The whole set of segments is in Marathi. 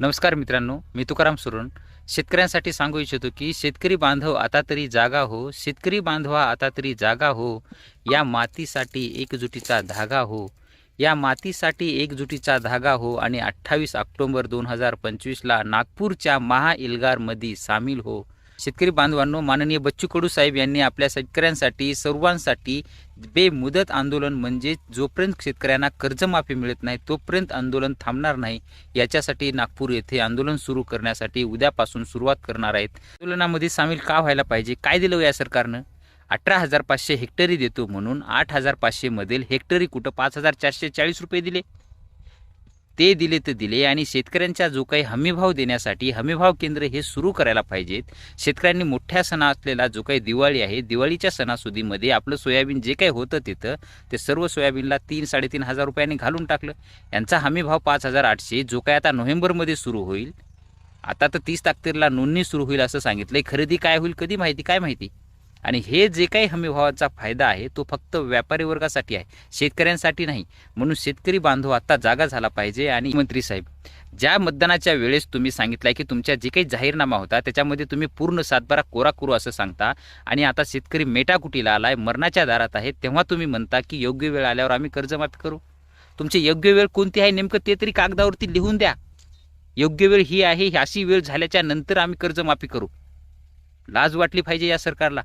नमस्कार मित्रांनो मी तुकाराम सुरण शेतकऱ्यांसाठी सांगू इच्छितो की शेतकरी बांधव आता तरी जागा हो शेतकरी बांधवा आता तरी जागा हो या मातीसाठी एकजुटीचा धागा हो. या मातीसाठी एकजुटीचा धागा हो आणि अठ्ठावीस ऑक्टोंबर दोन हजार पंचवीसला नागपूरच्या महा इल्गारमध्ये सामील हो. शेतकरी बांधवांनो माननीय बच्चू कडू साहेब यांनी आपल्या शेतकऱ्यांसाठी सर्वांसाठी बेमुदत आंदोलन म्हणजे जोपर्यंत शेतकऱ्यांना कर्जमाफी मिळत नाही तोपर्यंत आंदोलन थांबणार नाही. याच्यासाठी नागपूर येथे आंदोलन सुरू करण्यासाठी उद्यापासून सुरुवात करणार आहेत. आंदोलनामध्ये सामील का व्हायला पाहिजे? काय दिलं या सरकारनं? अठरा हजार पाचशे हेक्टरी देतो म्हणून आठ हजार पाचशेमधील हेक्टरी कुठं? पाच हजार चारशे चाळीस रुपये दिले. ते दिले तर दिले आणि शेतकऱ्यांचा जो काही हमीभाव देण्यासाठी हमीभाव केंद्र हे सुरू करायला पाहिजेत. शेतकऱ्यांनी मोठ्या सणा असलेला जो काही दिवाळी आहे दिवाळीच्या सणासुदीमध्ये आपलं सोयाबीन जे काही होतं तिथं ते सर्व सोयाबीनला तीन साडेतीन हजार रुपयांनी घालून टाकलं. यांचा हमीभाव पाच हजार आठशे जो काय आता नोव्हेंबरमध्ये सुरू होईल. आता तर तीस तारखेला नोंदणी सुरू होईल असं सांगितलं खरेदी काय होईल कधी माहिती काय माहिती? आणि हे जे काही हमीभावाचा फायदा आहे तो फक्त व्यापारी वर्गासाठी आहे शेतकऱ्यांसाठी नाही. म्हणून शेतकरी बांधव आता जागा झाला पाहिजे आणि मंत्री साहेब ज्या मतदानाच्या वेळेस तुम्ही सांगितलं की तुमच्या जे काही जाहीरनामा होता त्याच्यामध्ये तुम्ही पूर्ण सातबारा कोरा करू असं सांगता आणि आता शेतकरी मेटाकुटीला आलाय मरणाच्या दारात आहे तेव्हा तुम्ही म्हणता की योग्य वेळ आल्यावर आम्ही कर्जमाफी करू? तुमची योग्य वेळ कोणती आहे नेमकं ते तरी कागदावरती लिहून द्या. योग्य वेळ ही आहे ही अशी वेळ झाल्याच्यानंतर आम्ही कर्जमाफी करू. लाज वाटली पाहिजे या सरकारला.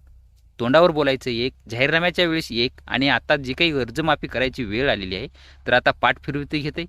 तोंडावर बोलायचं एक जाहीरनाम्याच्या वेळेस एक आणि आता जी काही कर्जमाफी करायची वेळ आलेली आहे तर आता पाठ फिरवते घेते.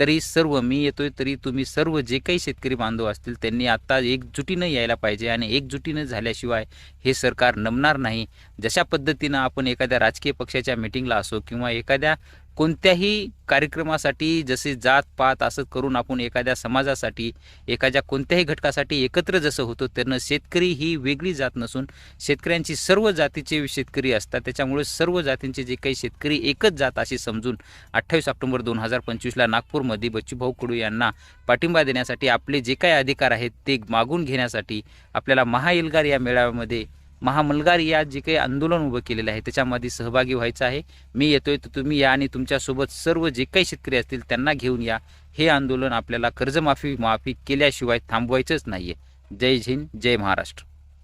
तरी सर्व मी येतोय तरी तुम्ही सर्व जे काही शेतकरी बांधव असतील त्यांनी आता एकजुटीनं यायला पाहिजे आणि एकजुटीनं झाल्याशिवाय हे सरकार नमणार नाही. जशा पद्धतीनं आपण एखाद्या राजकीय पक्षाच्या मिटिंगला असो किंवा एखाद्या कोणत्याही कार्यक्रमासाठी जसे जात पात असं करून आपण एखाद्या समाजासाठी एखाद्या कोणत्याही घटकासाठी एकत्र जसं होतो त्यानं शेतकरी ही वेगळी जात नसून शेतकऱ्यांची सर्व जातीचे शेतकरी असतात. त्याच्यामुळे सर्व जातींचे जे काही शेतकरी एकच जात अशी समजून अठ्ठावीस ऑक्टोबर दोन हजार पंचवीसला नागपूरमध्ये बच्चूभाऊ कडू यांना पाठिंबा देण्यासाठी आपले जे काही अधिकार आहेत ते मागून घेण्यासाठी आपल्याला महाएल्गार या मेळाव्यामध्ये महामलगार या जे काही आंदोलन उभं केलेलं आहे त्याच्यामध्ये सहभागी व्हायचं आहे. मी येतोय तर तुम्ही या आणि तुमच्यासोबत सर्व जे काही शेतकरी असतील त्यांना घेऊन या. हे आंदोलन आपल्याला कर्जमाफी माफी केल्याशिवाय थांबवायचंच नाही आहे जय हिंद जय महाराष्ट्र.